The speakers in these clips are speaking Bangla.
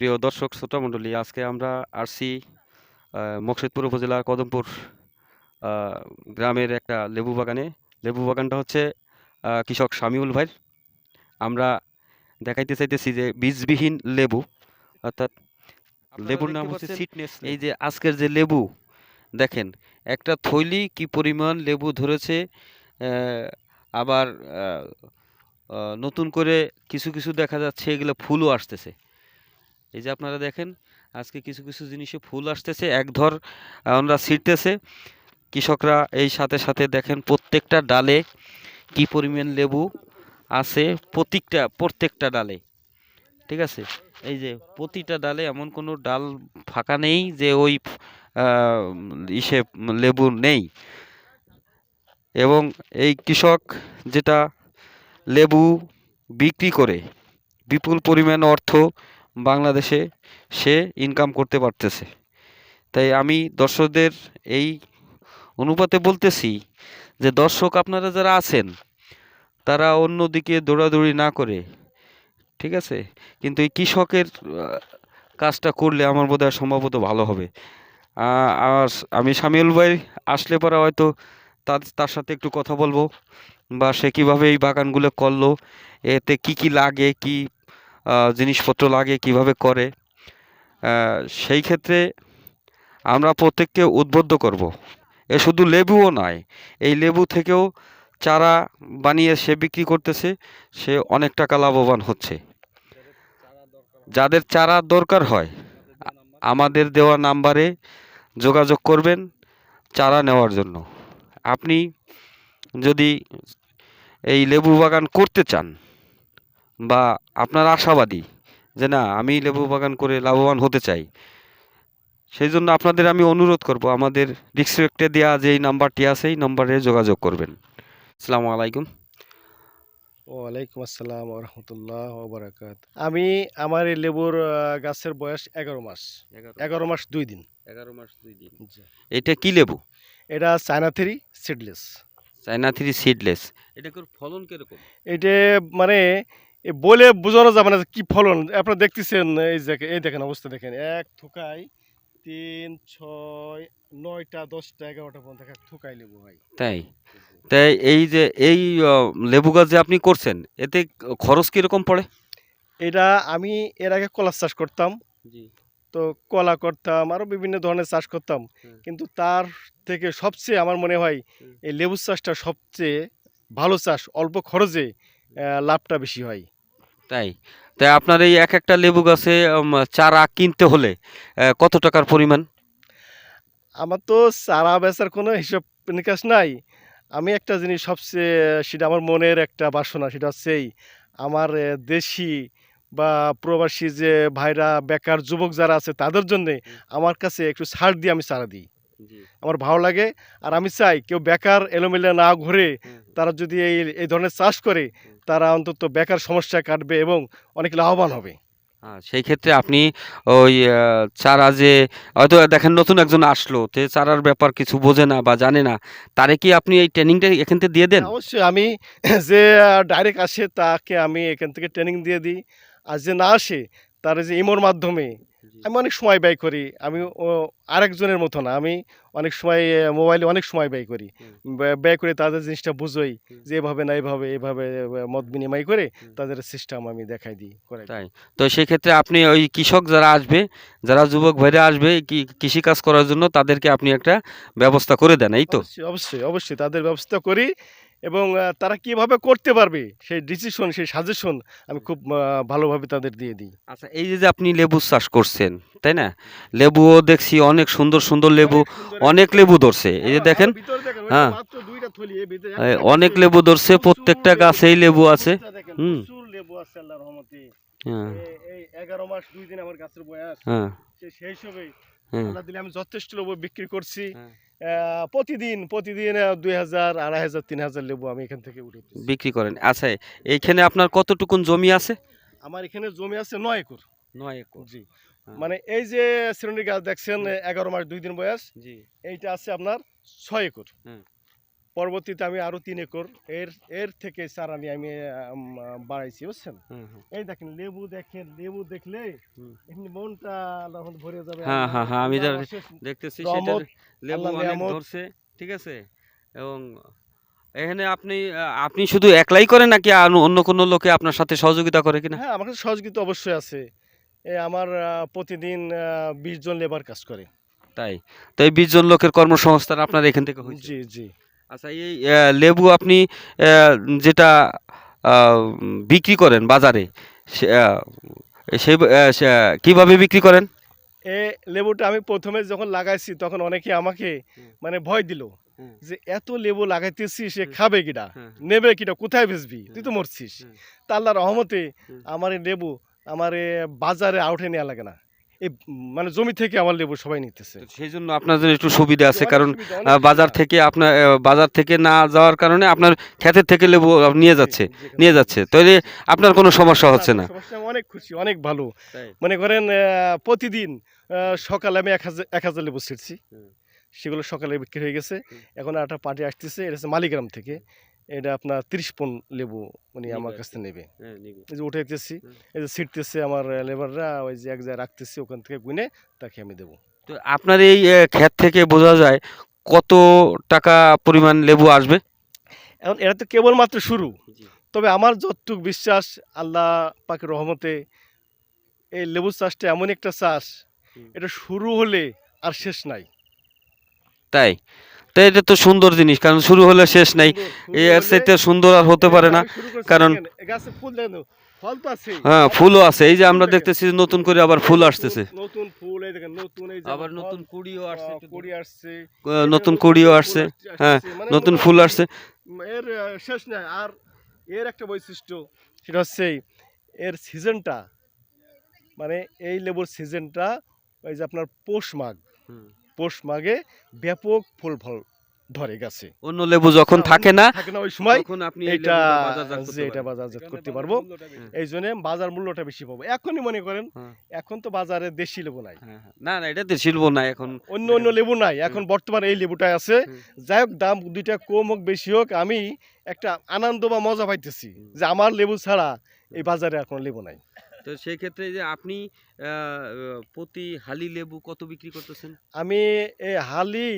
প্রিয় দর্শক শ্রোতা মণ্ডলী আজকে আমরা আসছি আহ, মকসুদপুর উপজেলার কদমপুর গ্রামের একটা লেবু বাগানে। লেবু বাগানটা হচ্ছে কৃষক শামিউল ভাইয়ের। আমরা দেখাইতে চাইতেছি যে বীজবিহীন লেবু অর্থাৎ লেবুর নাম হচ্ছে সিটনেস এই যে আজকের যে লেবু দেখেন একটা থৈলি কি পরিমাণ লেবু ধরেছে আবার নতুন করে কিছু কিছু দেখা যাচ্ছে এগুলো ফুলও আসতেছে। এই যে আপনারা দেখেন, আজকে কিছু কিছু জিনিসে ফুল আসতেছে, এক ধর, আমরা ছিঁড়তেছে। কৃষকরা এই সাথে সাথে দেখেন প্রত্যেকটা ডালে কি পরিমাণ লেবু আছে প্রত্যেকটা প্রত্যেকটা ডালে। ঠিক আছে? এই যে প্রতিটা ডালে এমন কোনো ডাল ফাঁকা নেই যে ওই ইসে লেবু নেই। এবং এই কৃষক যেটা লেবু বিক্রি করে, বিপুল পরিমাণ অর্থ বাংলাদেশে সে ইনকাম করতে পারতেছে। তাই আমি দর্শকদের এই অনুপাতে বলতেছি যে, দর্শক আপনারা যারা আছেন, তারা অন্যদিকে দৌড়াদৌড়ি না করে, ঠিক আছে? কিন্তু এই কৃষকের কাজটা করলে আমার বোধ হয় সম্ভবত ভালো হবে। আর আমি শামিউল ভাই আসলে পরে হয়তো তার তার সাথে একটু কথা বলব, বা সে কীভাবে এই বাগানগুলো করল, এতে কি কি লাগে, কি জিনিসপত্র লাগে, কীভাবে করে সেই ক্ষেত্রে আমরা প্রত্যেককে উদ্বুদ্ধ করব। এ শুধু লেবুও নয়, এই লেবু থেকেও চারা বানিয়ে সে বিক্রি করতেছে, সে অনেক টাকা লাভবান হচ্ছে। যাদের চারা দরকার হয়, আমাদের দেওয়া নাম্বারে যোগাযোগ করবেন চারা নেওয়ার জন্য। আপনি যদি এই লেবু বাগান করতে চান বা আপনার আশাবাদী যে না আমি লেবু বাগান করে লাভবান হতে চাই। সেই জন্য আপনাদের আমি অনুরোধ করব আমাদের ডিসক্রিপ্টে দেওয়া যেই নাম্বারটি আছে এই নাম্বারে যোগাযোগ করবেন। আসসালামু আলাইকুম। ওয়ালাইকুম আসসালাম রহমতুল্লাহ ওবরাকাত। আমি আমার এই লেবুর গাছের বয়স এগারো মাস। এগারো মাস। দুই দিন। এগারো মাস দুই দিন। এটা কি লেবু? এটা China three seedless. China three seedless. এটা ফলন কীরকম? এটা মানে এ বলে বোঝানো যাবে না কি ফলন। আপনারা দেখতেছেন এই যে এই দেখেন অবস্থা দেখেন। এক থুকাই তিন ছয় নয়টা দশটা এগারোটা পর্যন্ত এক থুকাই লেবু হয়। তাই? তাই এই যে এই লেবু গাছ যে আপনি করছেন এতে খরচ কীরকম পড়ে? এটা আমি এর আগে কলা চাষ করতাম। জি। তো কলা করতাম আরও বিভিন্ন ধরনের চাষ করতাম। কিন্তু তার থেকে সবচেয়ে আমার মনে হয় এই লেবু চাষটা সবচেয়ে ভালো চাষ অল্প খরচে লাভটা বেশি হয়। তাই? তাই আপনার এই এক একটা লেবু গাছে চারা কিনতে হলে কত টাকার পরিমাণ? আমার তো চারা বেচার কোনো হিসাব নিকাশ নাই। আমি একটা জিনিস সবচেয়ে সেটা আমার মনের একটা বাসনা সেটা হচ্ছে এই আমার দেশি বা প্রবাসী যে ভাইরা বেকার যুবক যারা আছে তাদের জন্যে আমার কাছে একটু ছাড় দিয়ে আমি চারা দিই। আমার ভালো লাগে। আর আমি চাই কেউ বেকার এলোমেলে না ঘুরে তারা যদি এই এই ধরনের চাষ করে তারা অন্তত বেকার সমস্যা কাটবে এবং অনেক লাভবান হবে। সেই ক্ষেত্রে আপনি ওই চারা যে হয়তো দেখেন নতুন একজন আসলো তে চারার ব্যাপার কিছু বোঝে না বা জানে না তারে কি আপনি এই ট্রেনিংটা এখান থেকে দিয়ে দেন? অবশ্যই আমি যে ডাইরেক্ট আসে তাকে আমি এখান থেকে ট্রেনিং দিয়ে দিই। আর যে না আসে তার যে ইমোর মাধ্যমে আমি অনেক সময় ব্যয় করি। আমি আরেকজনের মতো না। আমি অনেক সময় মোবাইলে অনেক সময় ব্যয় করি। ব্যয়- করে তাদের জিনিসটা বুঝোই যে এভাবে না এভাবে এভাবে মত বিনিময় করে তাদের সিস্টেম আমি দেখাই দিই করে তাই। তো সেক্ষেত্রে আপনি ওই কৃষক যারা আসবে যারা যুবক ভাইরা আসবে কি কৃষি কাজ করার জন্য তাদেরকে আপনি একটা ব্যবস্থা করে দেন এই তো? অবশ্যই অবশ্যই তাদের ব্যবস্থা করি। এবং তারা কীভাবে করতে পারবে? সেই ডিসিশন সেই সাজেশন আমি খুব ভালোভাবে তাদের দিয়ে দিই। আচ্ছা এই যে আপনি লেবু চাষ করছেন তাই না? লেবুও দেখছি অনেক সুন্দর সুন্দর লেবু অনেক লেবু ধরছে। এই যে দেখেন হ্যাঁ। অনেক লেবু ধরছে প্রত্যেকটা গাছেই লেবু আছে। হুম। লেবু আছে আল্লাহর রহমতে। হ্যাঁ। এই এগারো মাস দুই দিন আমার গাছের বয়স। হ্যাঁ। সেই হিসেবে হ্যাঁ। আল্লাহ দিলে আমি যথেষ্ট লেবু বিক্রি করছি। হ্যাঁ। প্রতিদিন প্রতিদিন দুই হাজার আড়াই হাজার তিন হাজার লেবু আমি এখান থেকে উঠে বিক্রি করেন। আচ্ছা এইখানে আপনার কতটুকুন জমি আছে? আমার এখানে জমি আছে নয় একর। নয় একর। জি। হ্যাঁ। মানে এই যে শ্রেণির গাছ দেখছেন এগারো মাস দুই দিন বয়স জি। এইটা আছে আপনার ছয় একর। হুম। পরবর্তীতে আমি আরও তিন একর এর এর থেকে চারা নিয়ে আমি বাড়াইছি বুঝছেন। এই দেখেন লেবু দেখেন লেবু দেখলে এমনি মনটা ভরে যাবে হ্যাঁ, হ্যাঁ, হ্যাঁ, আমি যা- দেখতেছি লেবু অনেক ধরছে ঠিক আছে? এবং এখানে আপনি আপনি শুধু একলাই করেন নাকি অন্য কোনো লোকে আপনার সাথে সহযোগিতা করে কিনা? হ্যাঁ আমার কাছে সহযোগিতা অবশ্যই আছে। এ আমার প্রতিদিন বিশ জন লেবার কাজ করে। তাই? তো এই বিশ জন লোকের কর্মসংস্থান আপনার এখান থেকে হয়েছে? জি জি। আচ্ছা এই লেবু আপনি যেটা বিক্রি করেন বাজারে সে- সেই কীভাবে বিক্রি করেন? এ লেবুটা আমি প্রথমে যখন লাগাইছি তখন অনেকে আমাকে মানে ভয় দিল যে এত লেবু লাগাইতেছি সে খাবে কিনা হ্যাঁ, নেবে কিনা কোথায় বেচবি? তুই তো মরছিস। তা আল্লাহর রহমতে আমার লেবু আমার বাজারে আউটে নেওয়া লাগে না। এই মানে জমি থেকে আমার লেবু সবাই নিতেছে। সেই জন্য আপনাদের একটু সুবিধা আছে কারণ বাজার থেকে আপনার বাজার থেকে না যাওয়ার কারণে আপনার ক্ষেতের থেকে লেবু নিয়ে যাচ্ছে নিয়ে যাচ্ছে। তো এই আপনার কোনো সমস্যা হচ্ছে না? অনেক খুশি অনেক ভালো? মনে করেন প্রতিদিন সকালে আমি এক হাজার এক হাজার লেবু হুম। সেগুলো সকালে বিক্রি হয়ে গেছে। এখন একটা পার্টি আসতেছে এটা হচ্ছে মালিগ্রাম থেকে। এটা আপনার তিরিশ পন লেবু উনি আমার কাছ থেকে নেবে। এই যে উঠে হুম। এই যে ছিটতেছে আমার লেবাররা ওই যে এক জায়গায় রাখতেছি ওখান থেকে গুনে তাকে আমি দেবো। তো আপনার এই ক্ষেত থেকে বোঝা যায় কত টাকা পরিমাণ লেবু আসবে? এখন এটা তো কেবলমাত্র শুরু। তবে আমার যতটুক বিশ্বাস আল্লাহ পাকের রহমতে এই লেবু চাষটা এমন একটা চাষ এটা শুরু হলে আর শেষ নাই। তাই? তো এটা তো সুন্দর জিনিস কারণ শুরু হলে শেষ নাই। এর চাইতে সুন্দর আর হতে পারে না কারণ- হ্যাঁ ফুলও আছে। এই যে আমরা দেখতেছি যে নতুন করে আবার ফুল আসতেছে। নতুন ফুল এই দেখেন নতুন এই আবার নতুন কুড়িও আসছে কুড়ি আসছে। নতুন কুড়িও আসছে। হ্যাঁ, মানে নতুন ফুল আসছে। এর শেষ নাই। আর এর একটা বৈশিষ্ট্য সেটা হচ্ছে এর সিজনটা মানে এই লেবুর সিজনটা ওই যে আপনার পৌষ মাঘ। পৌষ মাঘে ব্যাপক ফুল ফল ধরে গাছে। অন্য লেবু যখন থাকে না থাকে না ওই সময় তখন আপনি এটা বাজারজাত করতে যে এটা বাজারজাত করতে পারব। এই জন্য বাজার মূল্যটা বেশি পাবো। এখনই মনে করেন হ্যাঁ। এখন তো বাজারে দেশি লেবু নাই। হ্যাঁ, হ্যাঁ। না না এটাতে শিল্প না এখন। অন্য অন্য লেবু নাই। এখন বর্তমানে এই লেবুটাই আছে। যাই হোক দাম দুইটা কম হোক বেশি হোক আমি একটা আনন্দ বা মজা পাইতেছি যে আমার লেবু ছাড়া এই বাজারে এখন লেবু নাই। তো সেই ক্ষেত্রে যে আপনি প্রতি হালি লেবু কত বিক্রি করতেছেন? আমি এই হালি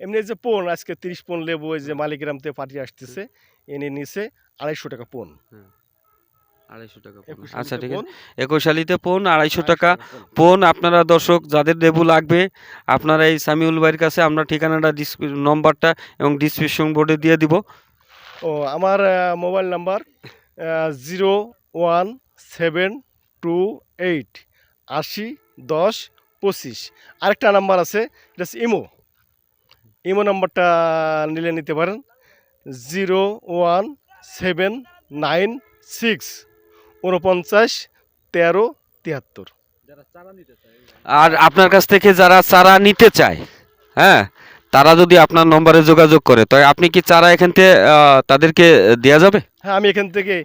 এমনি যে পোন আজকে তিরিশ পোন লেবু ওই যে মালিগ্রাম থেকে পাটি আসতেছে এনে নিচে আড়াইশো টাকা পোন। আড়াইশো টাকা আচ্ছা ঠিক আছে। একুশ হালিতে পোন আড়াইশো টাকা পোন। পোন। আপনারা দর্শক যাদের লেবু লাগবে আপনারা এই সামিউল ভাইয়ের কাছে আমরা ঠিকানাটা নম্বরটা এবং ডিসক্রিপশন বোর্ডে দিয়ে দিব। ও আমার mobile number zero one seven two eight আশি দশ পঁচিশ। আরেকটা নাম্বার আছে এটা ইমো। ইমো নাম্বারটা নিলে নিতে পারেন zero one seven nine six উনপঞ্চাশ তেরো তিয়াত্তর। আর আপনার কাছ থেকে যারা চারা নিতে চায় হ্যাঁ তারা যদি আপনার নম্বরে যোগাযোগ করে তো আপনি কি চারা এখান থেকে তাদেরকে দেওয়া যাবে? হ্যাঁ আমি এখান থেকে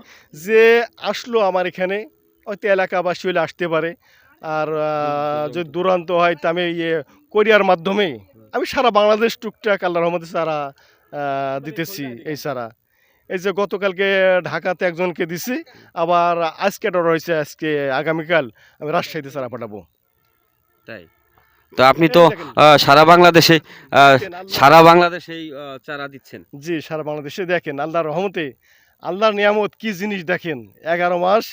যে আসলো আমার এখানে হয়তো এলাকাবাসী হলে আসতে পারে। আর যদি দুরান্ত হয় তা আমি ইয়ে কোরিয়ার মাধ্যমে আমি সারা বাংলাদেশ টুকটাক আল্লাহ রহমতে সারা দিতেছি এই সারা। এই যে গতকালকে ঢাকাতে একজনকে দিছি আবার আজকে একটা রয়েছে আজকে আগামীকাল আমি রাজশাহীতে সারা পাঠাবো। তাই? তো আপনি তো সারা বাংলাদেশে সারা বাংলাদেশেই চারা দিচ্ছেন। জি সারা বাংলাদেশে দেখেন আল্লাহর রহমতে আল্লাহর নিয়ামত কি জিনিস দেখেন? এগারো মাস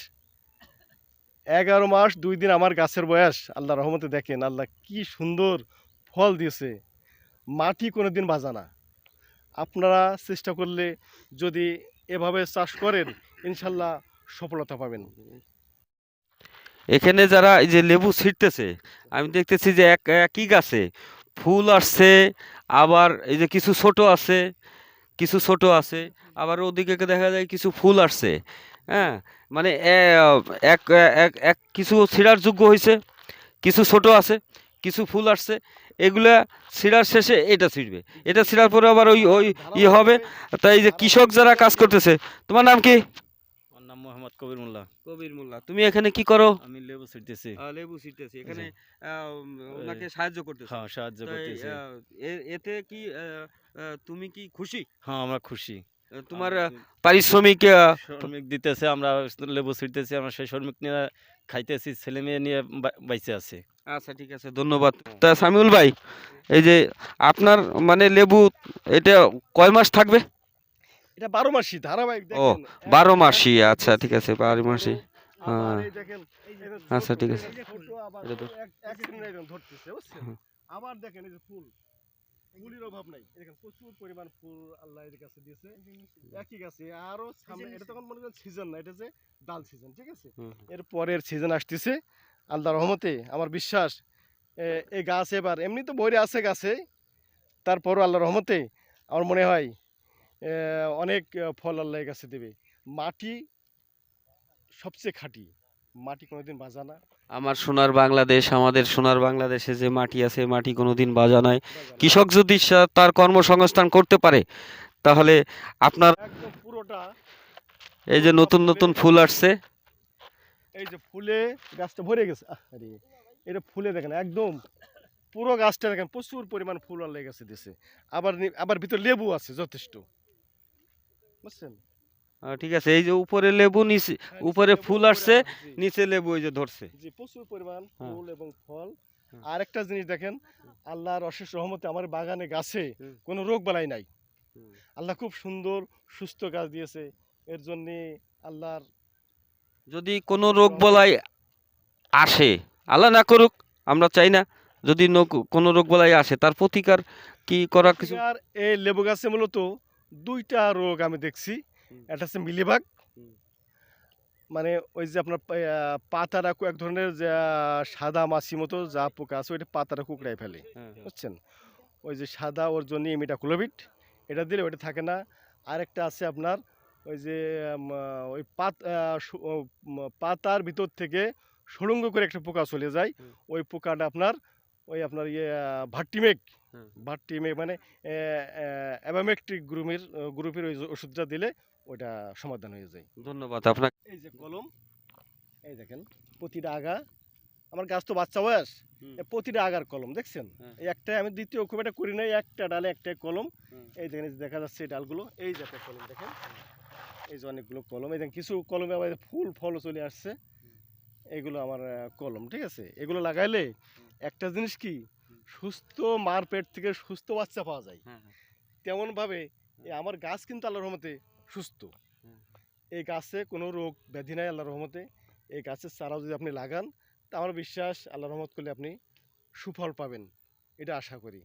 এগারো মাস দুই দিন আমার গাছের বয়স। আল্লাহ রহমতে দেখেন, আল্লাহ কি সুন্দর ফল দিয়েছে। মাটি কোনো দিন বাজা না। আপনারা চেষ্টা করলে যদি এভাবে চাষ করেন, ইনশাল্লাহ সফলতা পাবেন। এখানে যারা এই যে লেবু ছিটতেছে, আমি দেখতেছি যে এক, একই গাছে ফুল আসছে, আবার এই যে কিছু ছোট আছে, কিছু ছোট আছে, আবার ওদিকে দেখা যায় কিছু ফুল আসছে। হ্যাঁ মানে এক এক কিছু ছিঁড়ার যোগ্য হয়েছে কিছু ছোট আছে কিছু ফুল আসছে এগুলা ছিঁড়ার শেষে এটা ছিঁড়বে। এটা ছিঁড়ার পরে আবার ওই ওই ই হবে। তাই যে কৃষক যারা কাজ করতেছে তোমার নাম কি? আমার নাম মোহাম্মদ কবির মোল্লা। কবির মোল্লা তুমি এখানে কি করো? আমি লেবু ছিটতেছি লেবু ছিটতেছি এখানে, ওনাকে সাহায্য করতেছে। হ্যাঁ সাহায্য করতেছি। এতে কি তুমি কি খুশি? হ্যাঁ আমরা খুশি। তোমার পারিশ্রমিক শ্রমিক দিতেছে আমরা লেবু ছিটতেছি আমরা সেই শ্রমিক নিয়ে খাইতেছি ছেলে মেয়ে নিয়ে বা- বাইচে আছে আচ্ছা ঠিক আছে ধন্যবাদ তা সামিউল ভাই এই যে আপনার মানে লেবু এটা কয় মাস থাকবে এটা বারো মাসি ধারাবাহিক ও, দেখেন বারো মাসি আচ্ছা ঠিক আছে বারো মাসি হ্যাঁ। দেখেন, এই যে আচ্ছা, ঠিক আছে। যে ছোট আবার এটা তো- এক- এক দিনে ধরতেছে, বুঝছেন? আবার দেখেন এই যে ফুল ফুলের অভাব নাই। প্রচুর পরিমাণ ফুল আল্লাহ এর কাছে দিয়েছে। একই গাছে আরও সামনে এটা তখন মনে করেন সিজন না এটা যে ডাল সিজন ঠিক আছে? এর পরের সিজন আসতেছে আল্লাহ রহমতে আমার বিশ্বাস এই গাছ এবার এমনি তো বইরে আছে গাছে তারপরও আল্লাহ রহমতে আমার মনে হয় অনেক ফল আল্লাহ এর কাছে দেবে। মাটি সবচেয়ে খাঁটি মাটি কোনোদিন বাজা না। আমার সোনার বাংলাদেশ আমাদের সোনার বাংলাদেশে যে মাটি আছে মাটি কোনোদিন বাজা নয় বাজা না। কৃষক যদি তার কর্মসংস্থান করতে পারে তাহলে আপনার পুরোটা এই যে নতুন নতুন ফুল আসছে। এই যে ফুলে গাছটা ভরে গেছে। আরে এটা ফুলে দেখেন একদম পুরো গাছটা দেখেন প্রচুর পরিমাণ ফুল আল্লাহ গাছে দিছে। আবার আবার ভিতর লেবু আছে যথেষ্ট। বুঝছেন? ঠিক আছে এই যে উপরে লেবু নিচে হ্যাঁ, উপরে ফুল আসছে নিচে লেবু এই যে ধরছে। জি প্রচুর পরিমাণ হ্যাঁ। ফুল এবং ফল। হ্যাঁ। আর একটা জিনিস দেখেন আল্লাহর অশেষ রহমতে আমার বাগানে গাছে কোনো রোগ বালাই নাই। আল্লাহ খুব সুন্দর সুস্থ গাছ দিয়েছে এর জন্য আল্লাহর যদি কোনো রোগ বলাই আসে আল্লাহ না করুক আমরা চাই না যদি কোনো রোগ বলাই আসে তার প্রতিকার কি করা কিছু? আর এই লেবু গাছে মূলত দুইটা রোগ আমি দেখছি। একটা হচ্ছে মিলিবাগ। মানে ওই যে আপনার পাতারা এক ধরনের সাদা মাছি মতো যা পোকা আছে ওইটা পাতারা কুকড়ায় ফেলে। বুঝছেন? ওই যে সাদা ওর জন্য ইমিটাকুলোবিট এটা দিলে ওইটা থাকে না। আরেকটা আছে আপনার ওই যে ওই পাত পাতার ভিতর থেকে সুড়ঙ্গ করে একটা পোকা চলে যায়। ওই পোকাটা আপনার ওই আপনার ইয়ে ভাট্টিমেক। ভাট্টিমেক মানে অ্যাবামেকট্রিক গ্রুপের গ্রুপের ওই ওষুধটা দিলে ওটা সমাধান হয়ে যায়। ধন্যবাদ আপনাকে। এই যে কলম এই দেখেন প্রতিটা আগা আমার গাছ তো বাচ্চা বয়স প্রতিটা আগার কলম দেখছেন? হ্যাঁ। এই একটাই আমি দ্বিতীয় খুব একটা করি নাই একটা ডালে একটা কলম। এই দেখেন দেখা যাচ্ছে এই ডালগুলো এই যে একটা কলম দেখেন। এই যে অনেকগুলো কলম এই দেখেন কিছু কলমে আবার ফুল ফলও চলে আসছে। এগুলো আমার কলম ঠিক আছে? এগুলো লাগাইলে একটা জিনিস কি? সুস্থ মার পেট থেকে সুস্থ বাচ্চা পাওয়া যায়। তেমনভাবে আমার গাছ কিন্তু আল্লাহর রহমতে সুস্থ। এই গাছে কোনো রোগ ব্যাধি নাই আল্লাহর রহমতে। এই গাছের চারাও যদি আপনি লাগান তা আমার বিশ্বাস আল্লাহর রহমত করলে আপনি সুফল পাবেন। এটা আশা করি।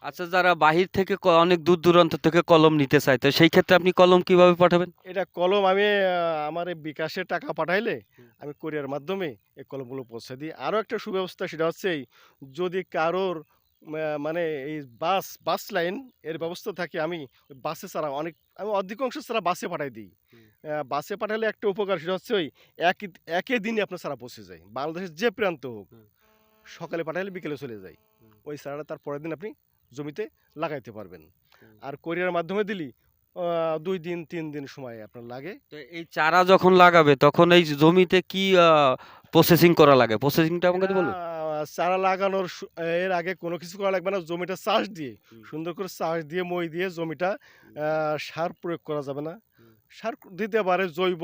আচ্ছা যারা বাহির থেকে ক- অনেক দূর দূরান্ত থেকে কলম নিতে চায় তো সেই ক্ষেত্রে আপনি কলম কীভাবে পাঠাবেন? এটা কলম আমি আমার এই বিকাশে টাকা পাঠাইলে আমি কোরিয়ার মাধ্যমে এই কলমগুলো পৌঁছে দিই। আরও একটা সুব্যবস্থা সেটা হচ্ছে যদি কারোর মানে এই বাস বাস লাইন এর ব্যবস্থা থাকে আমি ওই বাসে ছাড়া অনেক আমি অধিকাংশ ছাড়া বাসে পাঠাই দিই। বাসে পাঠালে একটা উপকার সেটা হচ্ছে ওই একই একই দিনে আপনার ছাড়া পৌঁছে যায়। বাংলাদেশের যে প্রান্ত হোক সকালে পাঠালে বিকেলে চলে যায়। ওই চারাটা তার পরের দিন আপনি জমিতে লাগাইতে পারবেন। আর কোরিয়ার মাধ্যমে দিলি দুই দিন তিন দিন সময় আপনার লাগে। তো এই চারা যখন লাগাবে তখন এই জমিতে কি প্রসেসিং করা লাগে? প্রসেসিংটা আমাকে বলুন। চারা লাগানোর এর আগে কোনো কিছু করা লাগবে না জমিটা চাষ দিয়ে সুন্দর করে চাষ দিয়ে মই দিয়ে জমিটা সার প্রয়োগ করা যাবে না। সার দিতে পারে জৈব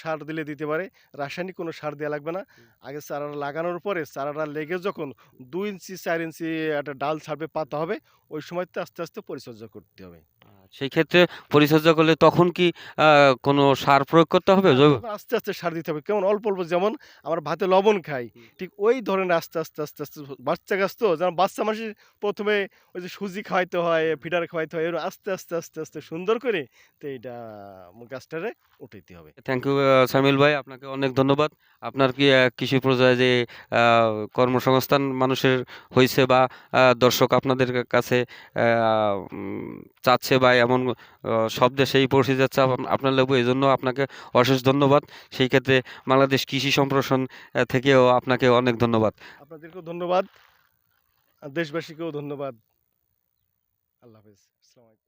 সার দিলে দিতে পারে রাসায়নিক কোনো সার দেওয়া লাগবে না। আগে চারাটা লাগানোর পরে চারাটা লেগে যখন দুই ইঞ্চি চার ইঞ্চি একটা ডাল ছাড়বে পাতা হবে ওই সময়তে আস্তে আস্তে পরিচর্যা করতে হবে। সেই ক্ষেত্রে পরিচর্যা করলে তখন কি কোনো সার প্রয়োগ করতে হবে? জৈব আস্তে আস্তে সার দিতে হবে। কেমন? অল্প অল্প যেমন আমরা ভাতে লবণ খাই ঠিক ওই ধরনের আস্তে আস্তে আস্তে আস্তে বাচ্চা গাছ তো যেমন বাচ্চা মানুষের প্রথমে ওই যে সুজি খাওয়াইতে হয় ফিডার খাওয়াইতে হয় আস্তে আস্তে আস্তে আস্তে সুন্দর করে তো এইটা গাছটারে উঠাইতে হবে। থ্যাংক ইউ সামিল ভাই আপনাকে অনেক ধন্যবাদ। আপনার কি কৃষি পর্যায়ে যে কর্মসংস্থান মানুষের হয়েছে বা দর্শক আপনাদের কাছে চাচ্ছে বা এমন সব শব্দে সেই পৌঁছে যাচ্ছে আপনার লেবু এই জন্য আপনাকে অশেষ ধন্যবাদ। সেই ক্ষেত্রে বাংলাদেশ কৃষি সম্প্রসারণ থেকেও আপনাকে অনেক ধন্যবাদ। আপনাদেরকেও ধন্যবাদ। দেশবাসীকেও ধন্যবাদ। আল্লাহ হাফিজ। আসসালামু আলাইকুম।